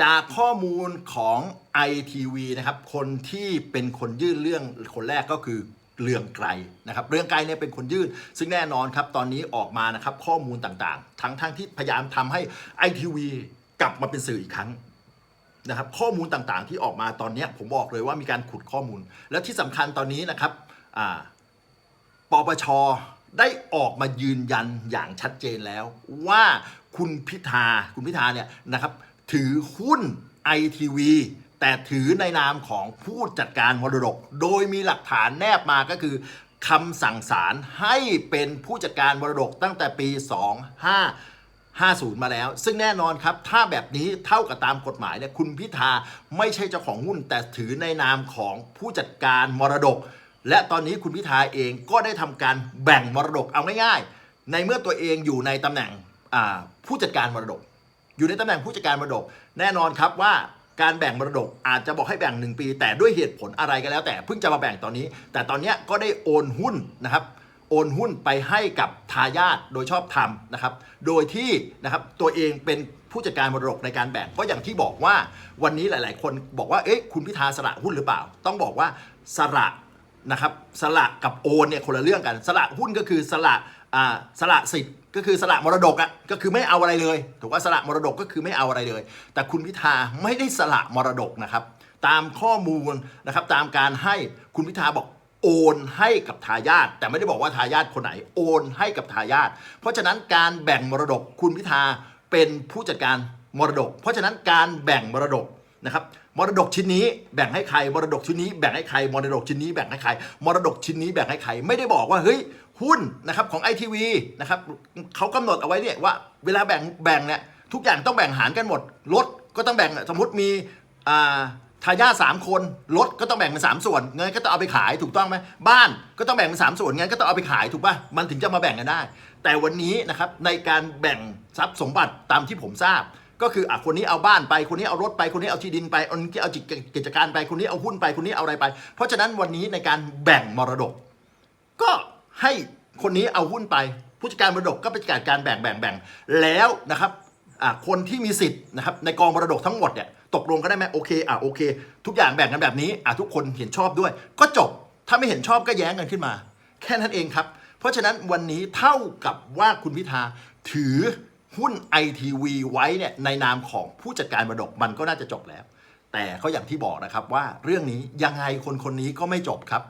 จากข้อมูลของ ITV นะครับ คนที่เป็นคนยื่นเรื่องคนแรกก็คือเรืองไกรนะครับ เรืองไกรเนี่ยเป็นคนยื่น ซึ่งแน่นอนครับตอนนี้ออกมานะครับข้อมูลต่างๆ ทั้งทั้งที่พยายามทำให้ ITV กลับมาเป็นสื่ออีกครั้งนะครับ ข้อมูลต่างๆ ที่ออกมาตอนนี้ผมบอกเลยว่ามีการขุดข้อมูล และที่สำคัญตอนนี้นะครับปปชได้ออกมายืนยันอย่างชัดเจนแล้ว ว่าคุณพิธาคุณพิธาเนี่ยนะครับ ถือหุ้นไอทีวีแต่ถือในนามของผู้จัดการมรดก โดยมีหลักฐานแนบมาก็คือคำสั่งศาลให้เป็นผู้จัดการมรดกตั้งแต่ปี 25 50 มาแล้ว ซึ่งแน่นอนครับ ถ้าแบบนี้เท่ากับตามกฎหมายเนี่ยคุณพิธาไม่ใช่เจ้าของหุ้น แต่ถือในนามของผู้จัดการมรดก และตอนนี้คุณพิธาเองก็ได้ทำการแบ่งมรดกเอาง่ายๆ ในเมื่อตัวเองอยู่ในตำแหน่งผู้จัดการมรดก อยู่ในตำแหน่งผู้จัดการมรดก แน่นอนครับว่าการแบ่งมรดกอาจจะบอกให้แบ่ง 1 ปี แต่ด้วยเหตุผลอะไรก็แล้วแต่เพิ่งจะมาแบ่งตอนนี้ แต่ตอนนี้ก็ได้โอนหุ้นนะครับโอนหุ้นไปให้กับทายาทโดยชอบธรรมนะครับ โดยที่นะครับตัวเองเป็นผู้จัดการมรดกในการแบ่งเพราะอย่างที่บอกว่าวันนี้หลาย ๆ คนบอกว่าเอ๊ะคุณพิธาสละหุ้นหรือเปล่า ต้องบอกว่าสละนะครับสละกับโอนเนี่ยคนละเรื่องกันสละหุ้นก็คือสละ อ่าสละสิทธิ์ก็คือสละมรดกอะ่ะก็คือไม่เอาอะไรเลยถูกว่าสละมรดกก็คือไม่เอาอะไรเลย แต่คุณพิธาไม่ได้สละมรดกนะครับ ตามข้อมูลนะครับตามการให้คุณพิธาบอกโอนให้กับทายาทแต่ไม่ได้บอกว่าทายาทคนไหนโอนให้กับทายาทเพราะฉะนั้นการแบ่งมรดกคุณพิธาเป็นผู้จัดการมรดก เพราะฉะนั้นการแบ่งมรดกนะครับ มรดกชิ้นนี้แบ่งให้ใครมรดกชิ้นนี้แบ่งให้ใครมรดกชิ้นนี้แบ่งให้ใครมรดกชิ้นนี้แบ่งให้ใครไม่ได้บอกว่าเฮ้ยหุ้นนะครับของไอทีวีนะครับเขากำหนดเอาไว้เนี่ยว่าเวลาแบ่งแบ่งเนี่ยทุกอย่างต้องแบ่งหารกันหมดรถก็ต้องแบ่งสมมติมีอ่าทายาทสามคนรถก็ต้องแบ่งเป็นสามส่วนเงินก็ต้องเอาไปขายถูกต้องไหมบ้านก็ต้องแบ่งเป็นสามส่วนเงินก็ต้องเอาไปขายถูกป่ะมันถึงจะมาแบ่งกันได้ แต่วันนี้นะครับในการแบ่งทรัพย์สมบัติตามที่ผมทราบ ก็คืออะคนนี้เอาบ้านไป คนนี้เอารถไป คนนี้เอาที่ดินไปคนนี้เอากิจการไป คนนี้เอาหุ้นไป คนนี้เอาอะไรไป เพราะฉะนั้นวันนี้ในการแบ่งมรดก ก็ให้คนนี้เอาหุ้นไป ผู้จัดการมรดกก็ไปจัดการแบ่งแบ่งแบ่งแล้วนะครับอ่าคนที่มีสิทธิ์นะครับในกองมรดกทั้งหมดเนี่ยตกลงกันได้ไหมโอเคอะโอเค ทุกอย่างแบ่งกันแบบนี้อะทุกคนเห็นชอบด้วย ก็จบถ้าไม่เห็นชอบก็แย้งกันขึ้นมา แค่นั้นเองครับ เพราะฉะนั้นวันนี้เท่ากับว่าคุณพิธาถือ หุ้นไอทีวีไว้เนี่ยในนามของผู้จัดการมรดกมันก็น่าจะจบแล้ว แต่ก็อย่างที่บอกนะครับว่าเรื่องนี้ยังไงคนคนนี้ก็ไม่จบครับ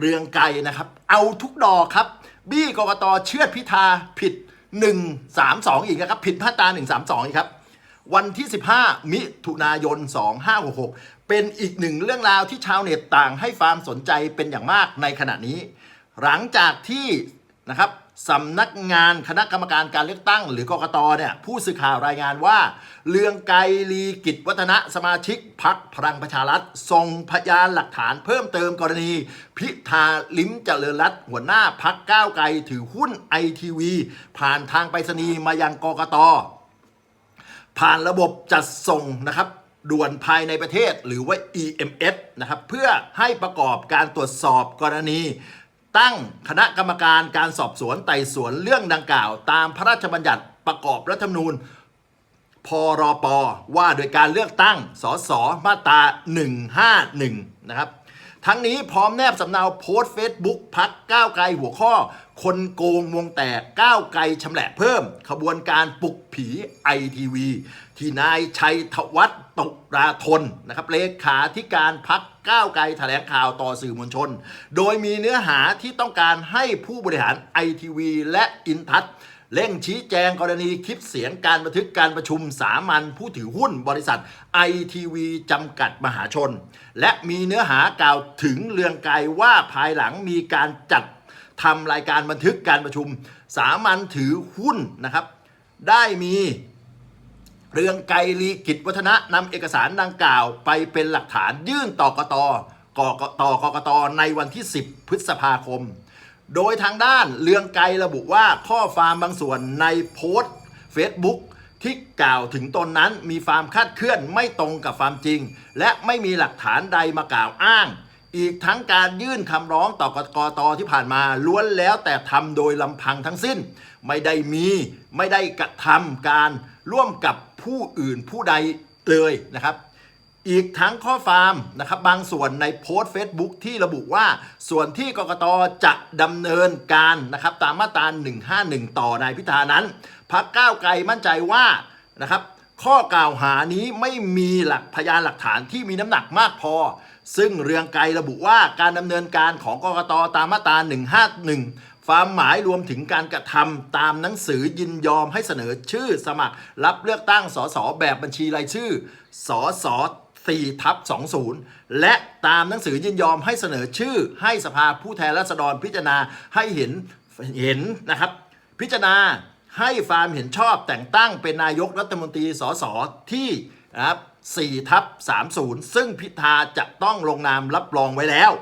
เรื่องไกลนะครับ เอาทุกดอกครับ บี้กกตเชื่อพิธาผิด 132 อีกนะครับ ผิดมาตรา132 อีกครับวันที่ 15 มิถุนายน 2566 เป็นอีกหนึ่งเรื่องราวที่ชาวเน็ตต่างให้ความสนใจเป็นอย่างมากในขณะนี้ หลังจากที่นะครับ สำนักงานคณะกรรมการการเลือกตั้ง หรือกกตเนี่ยผู้สื่อข่าวรายงานว่า เลืองไกรลีกิจวัฒนะสมาชิกพักพลังประชารัฐส่งพยานหลักฐานเพิ่มเติมกรณี พิธาลิ้มเจริญรัตน์หัวหน้าพักก้าวไกลถือหุ้นไอทีวีผ่านทางไปรษณีย์มายังกกตผ่านระบบจัดส่งนะครับด่วนภายในประเทศหรือว่า EMS นะครับเพื่อให้ประกอบการตรวจสอบกรณี ตั้งคณะกรรมการการสอบสวนไต่สวนเรื่องดังกล่าว ตามพระราชบัญญัติประกอบรัฐธรรมนูญพรปว่าโดยการเลือกตั้งสสมาตรา151 นะครับ ทั้งนี้พร้อมแนบสำเนาโพสต์เฟซบุ๊กพักก้าวไกลหัวข้อ คนโกงวงแตกก้าวไกลชำแหละเพิ่ม ขบวนการปลุกผีไอทีวีที่นายชัยธวัฒน์ตกราธนนะครับเลขาธิการพัก ก้าวไกลแถลงข่าวต่อสื่อมวลชน โดยมีเนื้อหาที่ต้องการให้ผู้บริหารไอทีวีและอินทัศเร่งชี้แจงกรณีคลิปเสียงการบันทึกการประชุมสามัญผู้ถือหุ้นบริษัทไอทีวีจำกัดมหาชน และมีเนื้อหากล่าวถึงเรื่องไกลว่าภายหลังมีการจัดทำรายการบันทึกการประชุม สามัญถือหุ้นนะครับ ได้มี เรืองไกรลีกิจวัฒนะนำเอกสารดังกล่าวไปเป็นหลักฐานยื่นต่อกตกกตกกตในวันที่ 10 พฤษภาคม โดยทางด้านเรืองไกรระบุว่าข้อความบางส่วนในโพสต์ Facebook ที่กล่าวถึงตนนั้นมีความคาดเคลื่อนไม่ตรงกับความจริง และไม่มีหลักฐานใดมากล่าวอ้าง อีกทั้งการยื่นคำร้องต่อกกตที่ผ่านมาล้วนแล้วแต่ทำโดยลำพังทั้งสิ้น ไม่ได้มีไม่ได้กระทำการร่วมกับ ผู้อื่นผู้ใดเลยนะครับ อีกทั้งข้อความนะครับบางส่วนในโพสต์ Facebook ที่ระบุว่าส่วนที่กกตจะดำเนินการนะครับตามมาตรา 151 ต่อนายพิธานั้นพักก้าวไกลมั่นใจว่านะครับข้อกล่าวหานี้ไม่มีหลักพยานหลักฐานที่มีน้ำหนักมากพอ ซึ่งเรืองไกรระบุว่าการดำเนินการของกกตตามมาตรา151 ความหมายรวมถึงการกระทำตามหนังสือยินยอมให้เสนอชื่อสมัคร รับเลือกตั้งสสแบบบัญชีรายชื่อสส4ทับ20 และตามหนังสือยินยอมให้เสนอชื่อ ให้สภาผู้แทนราษฎรพิจารณาให้เห็นเห็นนะครับ พิจารณาให้ความเห็นชอบแต่งตั้งเป็นนายกรัฐมนตรีสสที่นะครับ4ทับ30 ซึ่งพิธาจะต้องลงนามรับรองไว้แล้ว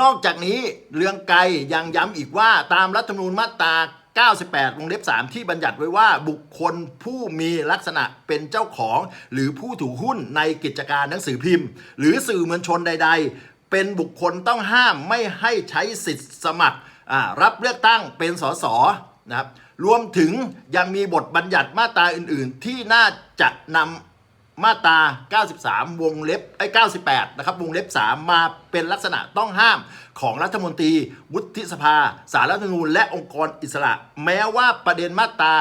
นอกจากนี้เรืองไกรยังย้ำอีกว่าตามรัฐธรรมนูญมาตรา98 วงเล็บ 3 ที่บัญญัติไว้ว่าบุคคลผู้มีลักษณะเป็นเจ้าของ หรือผู้ถือหุ้นในกิจการหนังสือพิมพ์ หรือสื่อมวลชนใด ๆ เป็นบุคคลต้องห้ามไม่ให้ใช้สิทธิ์สมัครรับเลือกตั้งเป็นสสนะครับรวมถึงยังมีบทบัญญัติมาตราอื่น ๆ ที่น่าจะนำ มาตรา 93 วงเล็บไอ้98 นะครับ วงเล็บ 3 มาเป็นลักษณะต้องห้ามของรัฐมนตรี วุฒิสภา สารรัฐธรรมนูญ และองค์กรอิสระ แม้ว่าประเด็นมาตรา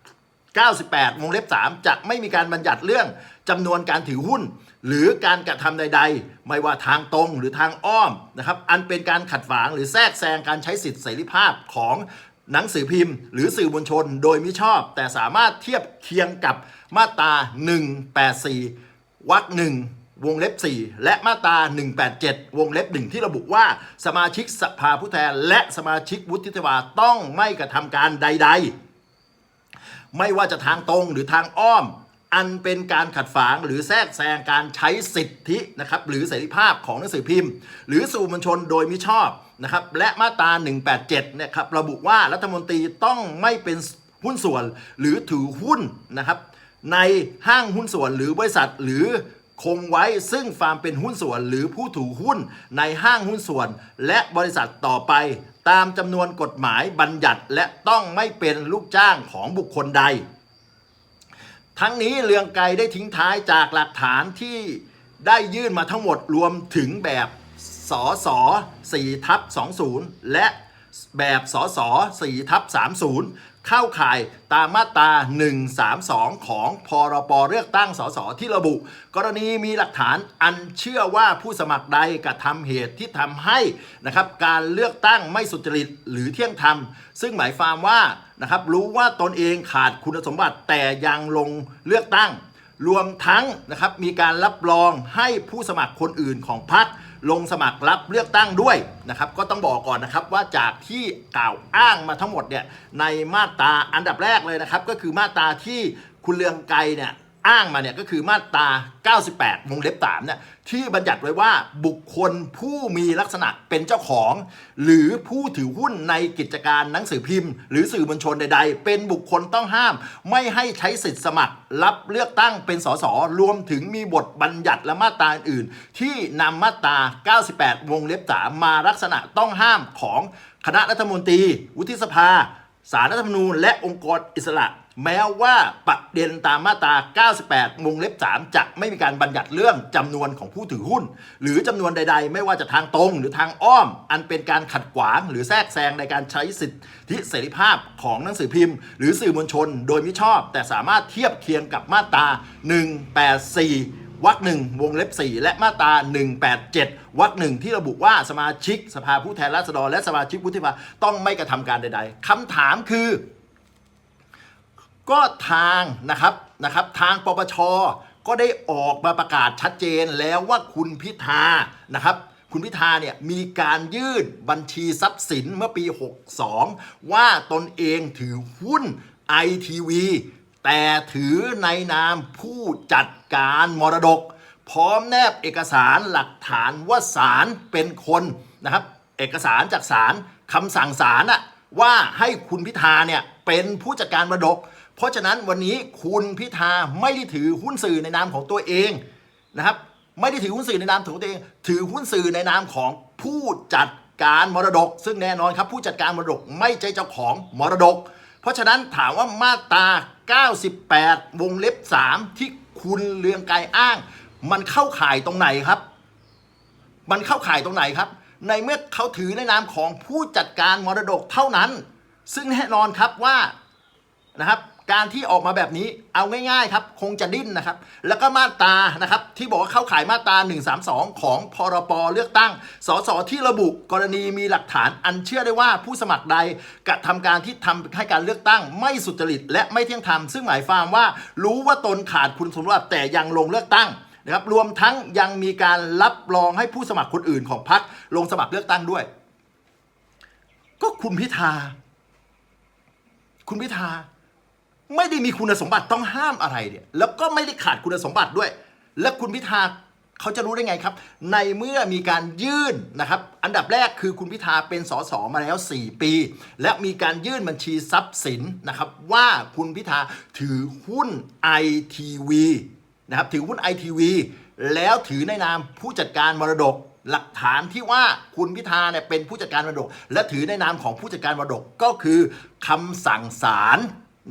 8 98 วงเล็บ 3 จะไม่มีการบัญญัติเรื่องจำนวนการถือหุ้น หรือการกระทำใด ๆ ไม่ว่าทางตรงหรือทางอ้อมนะครับ อันเป็นการขัดขวางหรือแทรกแซงการใช้สิทธิเสรีภาพของ หนังสือพิมพ์ หรือสื่อมวลชนโดยมิชอบ แต่สามารถเทียบเคียงกับมาตรา 184 วรรคหนึ่งวงเล็บ 4 และมาตรา 187 วงเล็บ 1 ที่ระบุว่าสมาชิกสภาผู้แทน และสมาชิกวุฒิสภาต้องไม่กระทำการใด ๆ ไม่ว่าจะทางตรงหรือทางอ้อม อันเป็นการขัดฝางหรือแทรกแซงการใช้สิทธินะครับหรือเสรีภาพของหนังสือพิมพ์ หรือสื่อมวลชนโดยมิชอบนะครับและมาตรา 187เนี่ยครับระบุว่ารัฐมนตรีต้องไม่เป็นหุ้นส่วนหรือถือหุ้นนะครับในห้างหุ้นส่วนหรือบริษัทหรือคงไว้ซึ่งฟาร์มเป็นหุ้นส่วนหรือผู้ถือหุ้นในห้างหุ้นส่วน และบริษัทต่อไป ตามจำนวนกฎหมายบัญญัติและต้องไม่เป็นลูกจ้างของบุคคลใด ทั้งนี้เรืองไกรได้ทิ้งท้ายจากหลักฐานที่ได้ยื่นมาทั้งหมดรวมถึงแบบสส4ทับ20 และแบบสส4ทับ30 เข้าข่ายตามมาตรา 132 ของพรปเลือกตั้งสสที่ระบุ กรณีมีหลักฐานอันเชื่อว่าผู้สมัครใดกระทำเหตุที่ทำให้นะครับการเลือกตั้งไม่สุจริตหรือเที่ยงธรรม ซึ่งหมายความว่า นะครับรู้ว่าตนเองขาดคุณสมบัติแต่ยังลงเลือกตั้ง รวมทั้งนะครับมีการรับรองให้ผู้สมัครคนอื่นของพรรคลงสมัครรับเลือกตั้งด้วยนะครับก็ต้องบอกก่อนนะครับว่าจากที่กล่าวอ้างมาทั้งหมดเนี่ยในมาตราอันดับแรกเลยนะครับก็คือมาตราที่คุณเลืองไกรเนี่ย อ้างมาเนี่ยก็คือมาตรา 98วงเล็บ3เนี่ยที่บัญญัติไว้ว่าบุคคลผู้มีลักษณะเป็นเจ้าของ หรือผู้ถือหุ้นในกิจการหนังสือพิมพ์ หรือสื่อมวลชนใด ๆ เป็นบุคคลต้องห้าม ไม่ให้ใช้สิทธิ์สมัคร รับเลือกตั้งเป็นสสรวมถึงมีบทบัญญัติและมาตราอื่น ที่นำมาตรา 98 วงเล็บ3มาลักษณะต้องห้ามของคณะรัฐมนตรี วุฒิสภาสารรัฐธรรมนูญและองค์กรอิสระ แม้ว่าประเด็นตามมาตรา 98 วงเล็บ 3 จะไม่มีการบัญญัติเรื่องจำนวนของผู้ถือหุ้น หรือจำนวนใด ๆ ไม่ว่าจะทางตรงหรือทางอ้อม อันเป็นการขัดขวางหรือแทรกแซงในการใช้สิทธิเสรีภาพของหนังสือพิมพ์ หรือสื่อมวลชน โดยมิชอบ แต่สามารถเทียบเคียงกับมาตรา 184วรรคหนึ่งวงเล็บ 4 และมาตรา 187 วรรคหนึ่งที่ระบุว่าสมาชิกสภาผู้แทนราษฎรและสมาชิกวุฒิสภาต้องไม่กระทำการใด ๆคำถามคือ ก็ทางนะครับนะครับทางปปชก็ได้ออกมาประกาศชัดเจนแล้วว่าคุณพิธานะครับ คุณพิธาเนี่ยมีการยื่นบัญชีทรัพย์สินเมื่อปี 62 ว่าตนเองถือหุ้น ITV แต่ถือในนามผู้จัดการมรดก พร้อมแนบเอกสารหลักฐานว่าศาลเป็นคนนะครับ เอกสารจากศาลคำสั่งศาลอะว่าให้คุณพิธาเนี่ยเป็นผู้จัดการมรดก ราะฉะนั้นวันนี้คุณพิธาไม่ได้ถือหุ้นสื่อในนามของตัวเองนะครับ ไม่ได้ถือหุ้นสื่อในนามของตัวเอง ถือหุ้นสื่อในนามของผู้จัดการมรดก ซึ่งแน่นอนครับ ผู้จัดการมรดกไม่ใช่เจ้าของมรดก เพราะฉะนั้นถามว่ามาตรา 98 วงเล็บ 3 ที่คุณเลืองไกรอ้าง มันเข้าข่ายตรงไหนครับ มันเข้าข่ายตรงไหนครับ ในเมื่อเขาถือในนามของผู้จัดการมรดกเท่านั้น ซึ่งแน่นอนครับว่านะครับ การที่ออกมาแบบนี้เอาง่ายๆครับคงจะดิ้นนะครับ แล้วก็มาตานะครับที่บอกว่าเข้าขายมาตรา132 ของพรปเลือกตั้ง สสที่ระบุกรณีมีหลักฐานอันเชื่อได้ว่าผู้สมัครใดกระทำการที่ทำให้การเลือกตั้ง ไม่สุจริตและไม่เที่ยงธรรมซึ่งหมายความว่า รู้ว่าตนขาดคุณสมบัติแต่ยังลงเลือกตั้งนะครับรวมทั้งยังมีการรับรองให้ผู้สมัครคนอื่นของพรรคลงสมัครเลือกตั้งด้วย ก็คุณพิธา คุณพิธา ไม่ได้มีคุณสมบัติต้องห้ามอะไรเนี่ยแล้วก็ไม่ได้ขาดคุณสมบัติด้วย และคุณพิธาเขาจะรู้ได้ไงครับ ในเมื่อมีการยื่นนะครับ อันดับแรกคือคุณพิธาเป็นสสมาแล้ว 4 ปี และมีการยื่นบัญชีทรัพย์สินนะครับ ว่าคุณพิธาถือหุ้น ITV นะครับถือหุ้น ITV แล้วถือในนามผู้จัดการมรดกหลักฐานที่ว่าคุณพิธาเนี่ยเป็นผู้จัดการมรดก และถือในนามของผู้จัดการมรดกก็คือคำสั่งศาล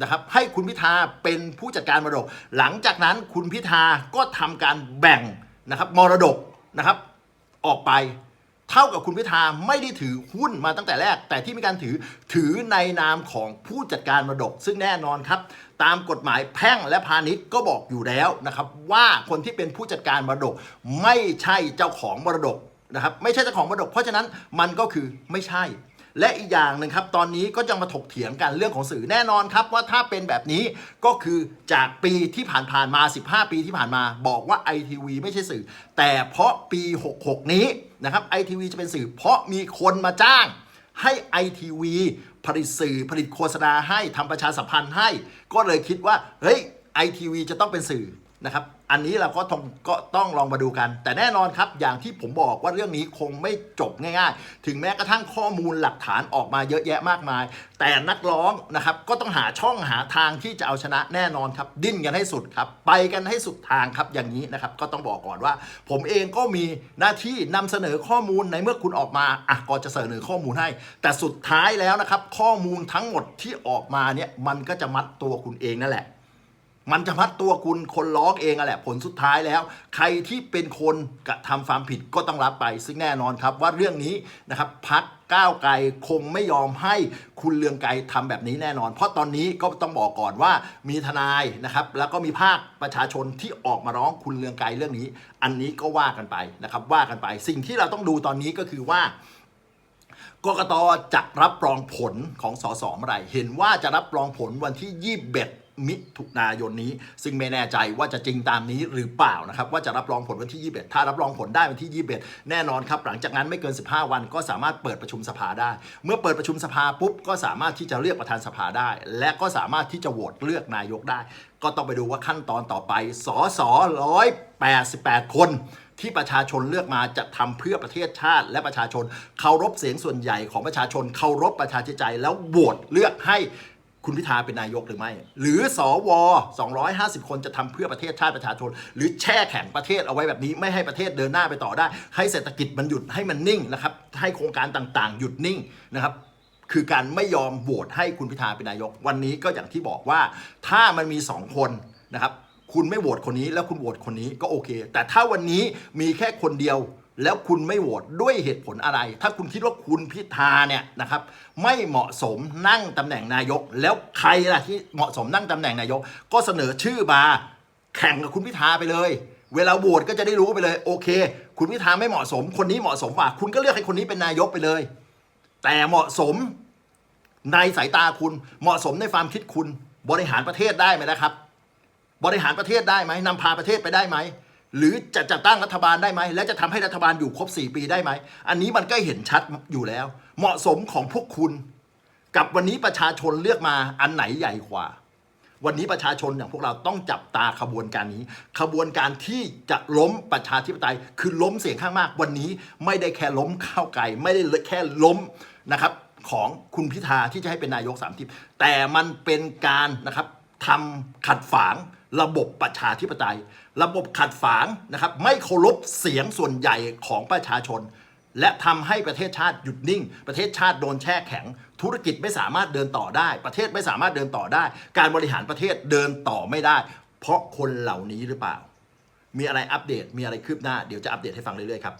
นะครับให้คุณพิธาเป็นผู้จัดการมรดก หลังจากนั้นคุณพิธาก็ทำการแบ่งนะครับมรดกนะครับออกไปเท่ากับคุณพิธาไม่ได้ถือหุ้นมาตั้งแต่แรก แต่ที่มีการถือถือในนามของผู้จัดการมรดก ซึ่งแน่นอนครับ ตามกฎหมายแพ่งและพาณิชย์ก็บอกอยู่แล้วนะครับ ว่าคนที่เป็นผู้จัดการมรดกไม่ใช่เจ้าของมรดกนะครับ ไม่ใช่เจ้าของมรดก เพราะฉะนั้นมันก็คือไม่ใช่ และอีกอย่างหนึ่งครับ ตอนนี้ก็ยังมาถกเถียงกันเรื่องของสื่อแน่นอนครับ ว่าถ้าเป็นแบบนี้ก็คือจากปีที่ผ่านๆมา 15 ปีที่ผ่านมาบอกว่า ITV ไม่ใช่สื่อ แต่เพราะปี 66 นี้นะครับ ITV จะเป็นสื่อ เพราะมีคนมาจ้างให้ ITV ผลิตสื่อผลิตโฆษณาให้ทำประชาสัมพันธ์ให้ ก็เลยคิดว่าเฮ้ย ITV จะต้องเป็นสื่อ นะครับ อันนี้เราก็ต้องก็ต้องลองมาดูกัน แต่แน่นอนครับ อย่างที่ผมบอกว่าเรื่องนี้คงไม่จบง่ายๆ ถึงแม้กระทั่งข้อมูลหลักฐานออกมาเยอะแยะมากมาย แต่นักร้องนะครับก็ต้องหาช่องหาทางที่จะเอาชนะแน่นอนครับ ดิ้นกันให้สุดครับ ไปกันให้สุดทางครับ อย่างนี้นะครับ ก็ต้องบอกก่อนว่า ผมเองก็มีหน้าที่นำเสนอข้อมูลในเมื่อคุณออกมาอะก็จะเสนอข้อมูลให้ แต่สุดท้ายแล้วนะครับ ข้อมูลทั้งหมดที่ออกมาเนี่ยมันก็จะมัดตัวคุณเองนั่นแหละ มันจะมัดตัวคุณคนร้องเองอะแหละผลสุดท้ายแล้ว ใครที่เป็นคนกระทำความผิดก็ต้องรับไป ซึ่งแน่นอนครับว่าเรื่องนี้นะครับพักก้าวไกลคงไม่ยอมให้คุณเลืองไกรทำแบบนี้แน่นอน เพราะตอนนี้ก็ต้องบอกก่อนว่ามีทนายนะครับ แล้วก็มีภาคประชาชนที่ออกมาร้องคุณเลืองไกรเรื่องนี้ อันนี้ก็ว่ากันไปนะครับว่ากันไป สิ่งที่เราต้องดูตอนนี้ก็คือว่ากกตจะรับรองผลของสสเมื่อไรเห็นว่าจะรับรองผลวันที่ 21 มิถุนายนนี้ ซึ่งไม่แน่ใจว่าจะจริงตามนี้หรือเปล่านะครับว่าจะรับรองผลวันที่ 21 ถ้ารับรองผลได้วันที่ 21 แน่นอนครับหลังจากนั้นไม่เกิน 15 วันก็สามารถเปิดประชุมสภาได้ เมื่อเปิดประชุมสภาปุ๊บก็สามารถที่จะเลือกประธานสภาได้ และก็สามารถที่จะโหวตเลือกนายกได้ ก็ต้องไปดูว่าขั้นตอนต่อไปสส188คนที่ประชาชนเลือกมาจะทำเพื่อประเทศชาติ และประชาชนเคารพเสียงส่วนใหญ่ของประชาชนเคารพประชาธิปไตยแล้วโหวตเลือกให้ คุณพิธาเป็นนายกหรือไม่ หรือสว250 คนจะทำเพื่อประเทศชาติประชาชน หรือแช่แข็งประเทศเอาไว้แบบนี้ไม่ให้ประเทศเดินหน้าไปต่อได้ ให้เศรษฐกิจมันหยุดให้มันนิ่งนะครับให้โครงการต่างๆ หยุดนิ่งนะครับคือการไม่ยอมโหวตให้คุณพิธาเป็นนายก วันนี้ก็อย่างที่บอกว่าถ้ามันมีสองคนนะครับคุณไม่โหวตคนนี้แล้วคุณโหวตคนนี้ก็โอเค แต่ถ้าวันนี้มีแค่คนเดียว แล้วคุณไม่โหวตด้วยเหตุผลอะไร ถ้าคุณคิดว่าคุณพิธาเนี่ยนะครับไม่เหมาะสมนั่งตำแหน่งนายก แล้วใครล่ะที่เหมาะสมนั่งตำแหน่งนายก ก็เสนอชื่อมาแข่งกับคุณพิธาไปเลย เวลาโหวตก็จะได้รู้ไปเลย โอเค คุณพิธาไม่เหมาะสม คนนี้เหมาะสมกว่า คุณก็เลือกให้คนนี้เป็นนายกไปเลย แต่เหมาะสมในสายตาคุณเหมาะสมในความคิดคุณบริหารประเทศได้ไหมนะครับ บริหารประเทศได้ไหมนำพาประเทศไปได้ไหม หรือจะจัดตั้งรัฐบาลได้ไหม และจะทำให้รัฐบาลอยู่ครบ 4 ปีได้ไหม อันนี้มันก็เห็นชัดอยู่แล้ว เหมาะสมของพวกคุณ กับวันนี้ประชาชนเลือกมาอันไหนใหญ่กว่า วันนี้ประชาชนอย่างพวกเราต้องจับตาขบวนการนี้ ขบวนการที่จะล้มประชาธิปไตย คือล้มเสียงข้างมาก วันนี้ไม่ได้แค่ล้มข้าวไก่ไม่ได้แค่ล้มนะครับของคุณพิธาที่จะให้เป็นนายกสามทิพแต่มันเป็นการนะครับทำขัดฝาง ระบบประชาธิปไตย ระบบขัดฝางนะครับ ไม่เคารพเสียงส่วนใหญ่ของประชาชน และทำให้ประเทศชาติหยุดนิ่ง ประเทศชาติโดนแช่แข็ง ธุรกิจไม่สามารถเดินต่อได้ ประเทศไม่สามารถเดินต่อได้ การบริหารประเทศเดินต่อไม่ได้ เพราะคนเหล่านี้หรือเปล่า มีอะไรอัปเดตมีอะไรคืบหน้าเดี๋ยวจะอัปเดตให้ฟังเรื่อยๆครับ